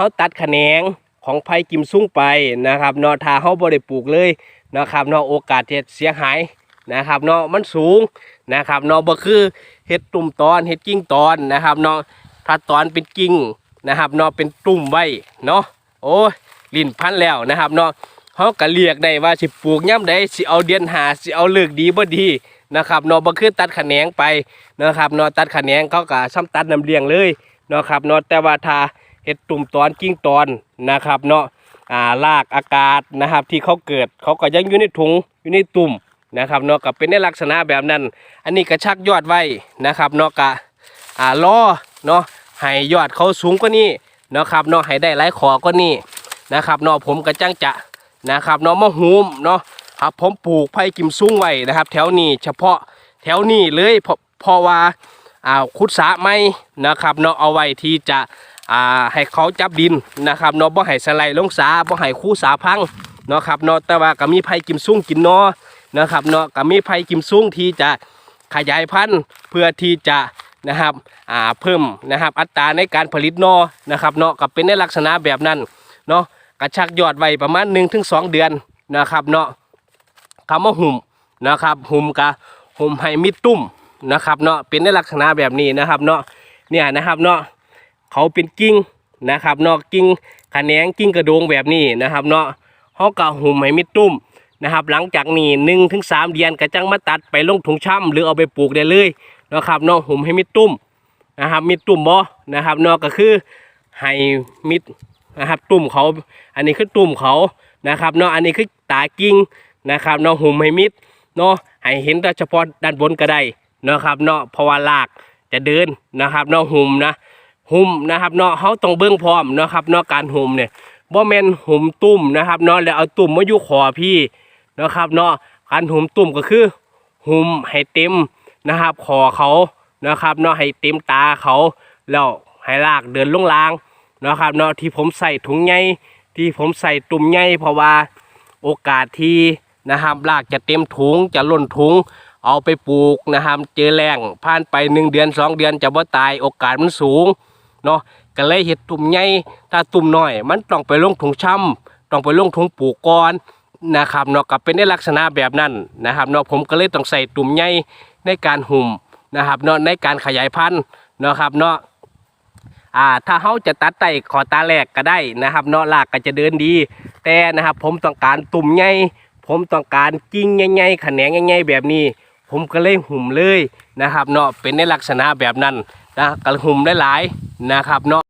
เฮาตัดแขนงของไผ่กิมซุ่งไปนะครับเนาะถ้าเฮาบ่ได้ปลูกเลยนะครับเนาะโอกาสจะเสียหายนะครับเนาะมันสูงนะครับเนาะบ่คือเฮ็ดตุ่มตอนเฮ็ดกิ่งตอนนะครับเนาะถ้าตอนเป็นกิ่งนะครับเนาะเป็นตุ่มไว้เนาะโอ้ยลิ้นพันแล้วนะครับเนาะเฮาก็เรียกได้ว่าสิปลูกย่ํใดสิเอาเดือนหาสิเอาเลิกดีบ่ดีนะครับเนาะบ่คือตัดแขนงไปนะครับเนาะตัดแขนงเขาก็ซ้ำตัดน้ำเลี้ยงเลยนะครับเนาะแต่ว่าถ้า เห็ดตุ่มตอนกิ้งตอนนะครับเนาะอ่ารากอากาศนะครับ ที่เขาเกิดเขาก็ยังอยู่ในถุงอยู่ในตุ่มนะครับเนาะก็เป็นในลักษณะแบบนั้น อันนี้ก็ชักยอดไว้นะครับเนาะกะอ่ารอเนาะให้ยอดเขาสูงกว่านี้เนาะครับเนาะให้ได้หลายขอกว่านี้นะครับเนาะผมก็จังจะนะครับเนาะมะฮูมเนาะครับผมปลูกไผ่กิมซุ้งไว้นะครับ แถวนี้เฉพาะแถวนี้เลยเพราะว่าอ่าขุดสระไม่นะครับเนาะเอาไว้ที่จะ อ่าให้เขาจับดินนะครับเนาะบ่ให้สไลด์ลงสาบ่ให้คู่สาพังเนาะครับเนาะแต่ว่าก็มีไผกิมซุ่งกินเนาะนะครับเนาะก็มีไผกิมซุ่งที่จะขยายพันธุ์เพื่อที่จะนะครับอ่าเพิ่มนะครับอัตราในการผลิตเนาะนะครับเนาะก็เป็นในลักษณะแบบนั้นเนาะกระชักยอดไว้ประมาณ 1-2 เดือนนะครับเนาะคำว่าหุ่มนะครับหุ่มกะหุ่มให้มิดตุ้มนะครับเนาะเป็นในลักษณะแบบนี้นะครับเนาะเนี่ยนะครับเนาะ เขาเป็นกิ่งนะครับเนาะกิ่งขะแขนงกิ่งกระโดงแบบนี้นะครับเนาะเขาก็หุ่มให้มิดตุ้มนะครับ หลังจากนี้หนึ่งถึงสามเดือนก็จังมาตัดไปลงถุงช่ำหรือเอาไปปลูกได้เลยนะครับเนาะหุ่มให้มิดตุ้มนะครับมิดตุ้มบ่นะครับเนาะก็คือให้มิดนะครับตุ่มเขา อันนี้คือตุ่มเขานะครับเนาะอันนี้คือตากิ่งนะครับเนาะหุ่มให้มิดเนาะให้เห็นแต่เฉพาะด้านบนก็ได้นะครับเนาะเพราะว่าลากจะเดินนะครับเนาะหุ่มนะ หุ่มนะครับเนาะเขาต้องเบิ้งพร้อมนะครับเนาะการหุ่มเนี่ยบ่แม่นหุ่มตุ่มนะครับเนาะแล้วเอาตุ่มมาอยู่คอพี่นะครับเนาะการหุ่มตุ่มก็คือหุ่มให้เต็มนะครับคอเขานะครับเนาะให้เต็มตาเขาแล้วให้ลากเดินลงลางนะครับเนาะที่ผมใส่ถุงใหญ่ที่ผมใส่ตุ่มใหญ่เพราะว่าโอกาสที่นะครับลากจะเต็มถุงจะล้นถุงเอาไปปลูกนะครับเจอแรงผ่านไปหนึ่งเดือนสองเดือนจะบ่าตายโอกาสมันสูง เนาะก็เลยเห็ดตุ่มใหญ่ถ้าตุ่มน้อย มันต้องไปลงถุงช่ำต้องไปลงถุงปลูกก่อนนะครับเนาะก็เป็นในลักษณะแบบนั้นนะครับเนาะผมก็เลยต้องใส่ตุ่มใหญ่ในการหุ่มนะครับเนาะในการขยายพันธุ์เนาะครับเนาะอ่าถ้าเขาจะตัดไตขอตาแรกก็ได้นะครับเนาะรากก็จะเดินดี แต่นะครับผมต้องการตุ่มใหญ่ผมต้องการกิ่งใหญ่ๆแขนงใหญ่ๆแบบนี้ ผมก็เลยหุ่มเลยนะครับเนาะเป็นในลักษณะแบบนั้นนะกระหุ่มหลายๆ นะครับเนาะ